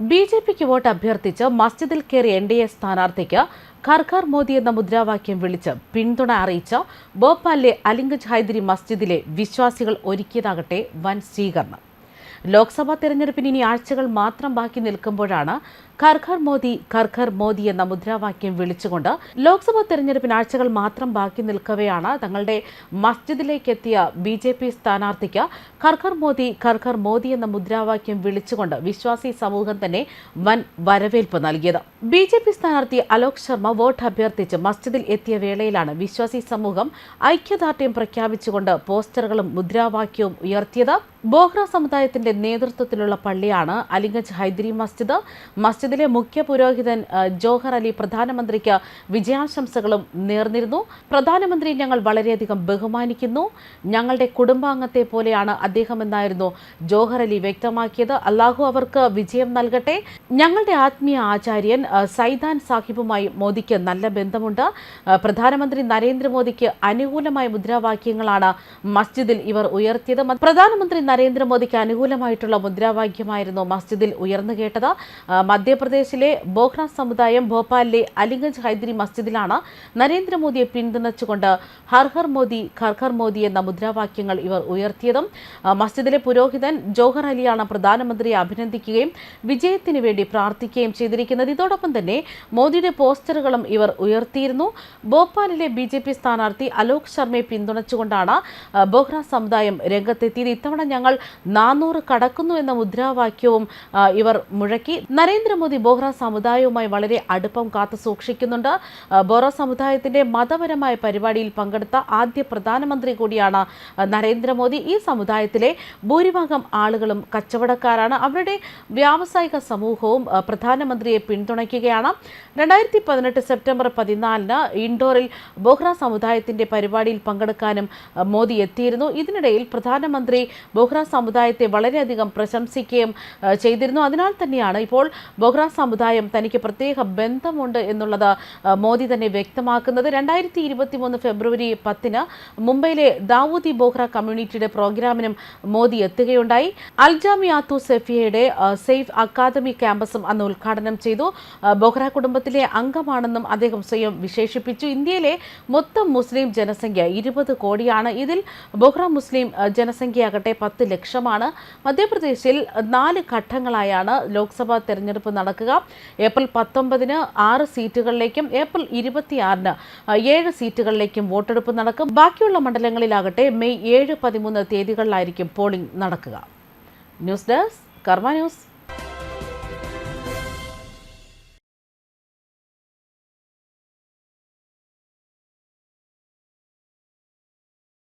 B J പിക്ക് vote അഭ്യർത്ഥിച്ച് മസ്ജിദിൽ കയറിയ എൻ ഡി എ സ്ഥാനാർത്ഥിക്ക് ഖർ ഖർ മോദി എന്ന മുദ്രാവാക്യം വിളിച്ച് പിന്തുണ അറിയിച്ച ഭോപ്പാലിലെ അലിംഗജ് ഹൈദരി മസ്ജിദിലെ വിശ്വാസികൾ ഒരുക്കിയതാകട്ടെ വൻ സ്വീകരണം. ലോക്സഭാ തെരഞ്ഞെടുപ്പിന് ഇനി ആഴ്ചകൾ മാത്രം ബാക്കി നിൽക്കുമ്പോഴാണ് ഖർ ഖർ മോദി ഖർഖർ ഖർ മോദി എന്ന മുദ്രാവാക്യം വിളിച്ചുകൊണ്ട് ലോക്സഭാ തെരഞ്ഞെടുപ്പിന് ആഴ്ചകൾ മാത്രം ബാക്കി നിൽക്കവെയാണ് തങ്ങളുടെ മസ്ജിദിലേക്ക് എത്തിയ ബി ജെ പി സ്ഥാനാർത്ഥിക്ക് ഖർ ഖർ മോദി ഖർഖർ ഖർ മോദി എന്ന മുദ്രാവാക്യം വിളിച്ചുകൊണ്ട് വിശ്വാസി സമൂഹം തന്നെ വൻ വരവേൽപ്പ് നൽകിയത്. ബി ജെ പി സ്ഥാനാർത്ഥി അലോക് ശർമ്മ വോട്ട് അഭ്യർത്ഥിച്ച് മസ്ജിദിൽ എത്തിയ വേളയിലാണ് വിശ്വാസി സമൂഹം ഐക്യദാർഢ്യം പ്രഖ്യാപിച്ചുകൊണ്ട് പോസ്റ്ററുകളും മുദ്രാവാക്യവും ഉയർത്തിയത്. ബോഹ്റ സമുദായത്തിന്റെ നേതൃത്വത്തിലുള്ള പള്ളിയാണ് അലിഗഞ്ച് ഹൈദരി മസ്ജിദ്. മസ്ജിദ് മസ്ജിദിലെ മുഖ്യ പുരോഹിതൻ ജോഹർ അലി പ്രധാനമന്ത്രിക്ക് വിജയാശംസകളും നേർന്നിരുന്നു. പ്രധാനമന്ത്രി ഞങ്ങൾ വളരെയധികം ബഹുമാനിക്കുന്നു. ഞങ്ങളുടെ കുടുംബാംഗത്തെ പോലെയാണ് അദ്ദേഹം എന്നായിരുന്നു ജോഹർ അലി വ്യക്തമാക്കിയത്. അള്ളാഹു അവർക്ക് വിജയം നൽകട്ടെ. ഞങ്ങളുടെ ആത്മീയ ആചാര്യൻ സൈദാൻ സാഹിബുമായി മോദിക്ക് നല്ല ബന്ധമുണ്ട്. പ്രധാനമന്ത്രി നരേന്ദ്രമോദിക്ക് അനുകൂലമായ മുദ്രാവാക്യങ്ങളാണ് മസ്ജിദിൽ ഇവർ ഉയർത്തിയത്. പ്രധാനമന്ത്രി നരേന്ദ്രമോദിക്ക് അനുകൂലമായിട്ടുള്ള മുദ്രാവാക്യമായിരുന്നു മസ്ജിദിൽ ഉയർന്നു കേട്ടത്. ആ, മധ്യപ്രദേശിലെ ബോഹ്റ സമുദായം ഭോപ്പാലിലെ അലിഗഞ്ച് ഹൈദരി മസ്ജിദിലാണ് നരേന്ദ്രമോദിയെ പിന്തുണച്ചുകൊണ്ട് ഹർ ഹർ മോദി ഖർ ഖർ മോദി എന്ന മുദ്രാവാക്യങ്ങൾ ഇവർ ഉയർത്തിയതും മസ്ജിദിലെ പുരോഹിതൻ ജോഹർ അലിയാണ് പ്രധാനമന്ത്രിയെ അഭിനന്ദിക്കുകയും വിജയത്തിന് വേണ്ടി പ്രാർത്ഥിക്കുകയും ചെയ്തിരിക്കുന്നത്. ഇതോടൊപ്പം തന്നെ മോദിയുടെ പോസ്റ്ററുകളും ഇവർ ഉയർത്തിയിരുന്നു. ഭോപ്പാലിലെ ബി ജെ പി സ്ഥാനാർത്ഥി അലോക് ശർമ്മയെ പിന്തുണച്ചുകൊണ്ടാണ് ബോഹ്റ സമുദായം രംഗത്തെത്തിയത്. ഇത്തവണ ഞങ്ങൾ നാനൂറ് കടക്കുന്നു എന്ന മുദ്രാവാക്യവും ഇവർ മുഴക്കി. നരേന്ദ്രമോദി ബോഹ്റ സമുദായവുമായി വളരെ അടുപ്പം കാത്തു സൂക്ഷിക്കുന്നുണ്ട്. ബോറ സമുദായത്തിന്റെ മതപരമായ പരിപാടിയിൽ പങ്കെടുത്ത ആദ്യ പ്രധാനമന്ത്രി കൂടിയാണ് നരേന്ദ്രമോദി. ഈ സമുദായത്തിലെ ഭൂരിഭാഗം ആളുകളും കച്ചവടക്കാരാണ്. അവരുടെ വ്യാവസായിക സമൂഹവും പ്രധാനമന്ത്രിയെ പിന്തുണയ്ക്കുകയാണ്. രണ്ടായിരത്തി പതിനെട്ട് സെപ്റ്റംബർ പതിനാലിന് ഇൻഡോറിൽ ബോഹ്റ സമുദായത്തിന്റെ പരിപാടിയിൽ പങ്കെടുക്കാനും മോദി എത്തിയിരുന്നു. ഇതിനിടയിൽ പ്രധാനമന്ത്രി ബോഹ്റ സമുദായത്തെ വളരെയധികം പ്രശംസിക്കുകയും ചെയ്തിരുന്നു. അതിനാൽ തന്നെയാണ് ഇപ്പോൾ ബോഹ്റ സമുദായം തനിക്ക് പ്രത്യേക ബന്ധമുണ്ട് എന്നുള്ളത് മോദി തന്നെ വ്യക്തമാക്കുന്നത്. രണ്ടായിരത്തി ഇരുപത്തി മൂന്ന് ഫെബ്രുവരി പത്തിന് മുംബൈയിലെ ദാവൂദി ബോഹ്റ കമ്മ്യൂണിറ്റിയുടെ പ്രോഗ്രാമിനും മോദി എത്തുകയുണ്ടായി. അൽജാമിയാത്തു സെഫിയയുടെ സേഫ് അക്കാദമി ക്യാമ്പസും അന്ന് ഉദ്ഘാടനം ചെയ്തു. ബോഹ്റ കുടുംബത്തിലെ അംഗമാണെന്നും അദ്ദേഹം സ്വയം വിശേഷിപ്പിച്ചു. ഇന്ത്യയിലെ മൊത്തം മുസ്ലിം ജനസംഖ്യ ഇരുപത് കോടിയാണ്. ഇതിൽ ബോഹ്റ മുസ്ലിം ജനസംഖ്യയാകട്ടെ പത്ത് ലക്ഷമാണ്. മധ്യപ്രദേശിൽ നാല് ഘട്ടങ്ങളായാണ് ലോക്സഭാ തെരഞ്ഞെടുപ്പ് നടക്കുക. ഏപ്രിൽ പത്തൊമ്പതിന് ആറ് സീറ്റുകളിലേക്കും ഏപ്രിൽ ഇരുപത്തിയാറിന് ഏഴ് സീറ്റുകളിലേക്കും വോട്ടെടുപ്പ് നടക്കും. ബാക്കിയുള്ള മണ്ഡലങ്ങളിലാകട്ടെ മെയ് ഏഴ് പതിമൂന്ന് തീയതികളിലായിരിക്കും പോളിംഗ് നടക്കുക. News desk Karma news.